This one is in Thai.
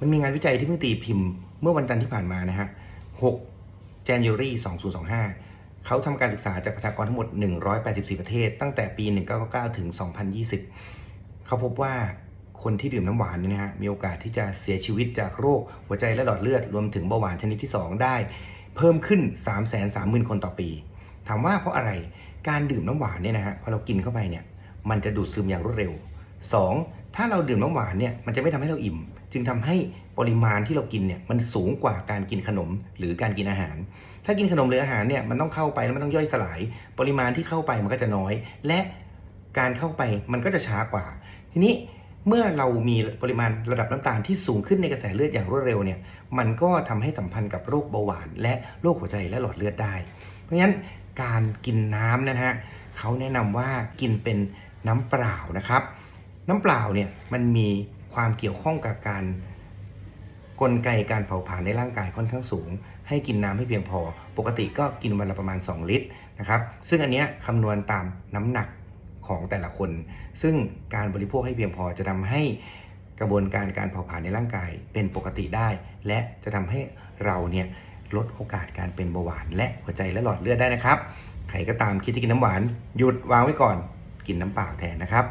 มันมีงานวิจัยที่เพิ่งตีพิมพ์เมื่อวันจันทร์ที่ผ่านมานะฮะ 6 January 2025 เขาทำการศึกษาจากประชากรทั้งหมด 184 ประเทศ ตั้งแต่ปี 1999 ถึง 2020 เขาพบว่าคนที่ดื่มน้ำหวานเนี่ยนะฮะ มีโอกาสที่จะเสียชีวิตจากโรคหัวใจและหลอดเลือด รวมถึงเบาหวานชนิดที่ 2 ได้ เพิ่มขึ้น 330,000 คนต่อปี ถามว่าเพราะอะไร การดื่มน้ำหวานเนี่ยนะฮะ พอเรากินเข้าไปเนี่ย มันจะดูดซึมอย่างรวดเร็ว 2. ถ้าเราดื่มน้ำหวานเนี่ยมันจะไม่ทำให้เราอิ่ม จึงทำให้ปริมาณที่เรากินเนี่ยมันสูงกว่าการกินขนมหรือการกินอาหาร ถ้ากินขนมหรืออาหารเนี่ยมันต้องเข้าไปแล้วมันต้องย่อยสลาย ปริมาณที่เข้าไปมันก็จะน้อย และการเข้าไปมันก็จะช้ากว่า ทีนี้เมื่อเรามีปริมาณระดับน้ำตาลที่สูงขึ้นในกระแสเลือดอย่างรวดเร็วเนี่ยมันก็ทำให้สัมพันธ์กับโรคเบาหวาน และโรคหัวใจและหลอดเลือดได้ เพราะฉะนั้นการกินน้ำนะฮะเขาแนะนำว่ากินเป็นน้ำเปล่านะครับ น้ำเปล่าเนี่ยมันมีความเกี่ยวข้องกับการกลไกการเผาผลาญในร่างกายค่อนข้างสูง ให้กินน้ำให้เพียงพอ ปกติก็กินวันละประมาณ 2 ลิตรนะครับ ซึ่งอันเนี้ยคำนวณตามน้ำหนักของแต่ละคน ซึ่งการบริโภคให้เพียงพอจะทำให้กระบวนการการเผาผลาญในร่างกายเป็นปกติได้ และจะทำให้เราเนี่ยลดโอกาสการเป็นเบาหวาน และหัวใจและหลอดเลือดได้นะครับ ใครก็ตามคิดจะกินน้ำหวานหยุดวางไว้ก่อน กินน้ำเปล่าแทนนะครับ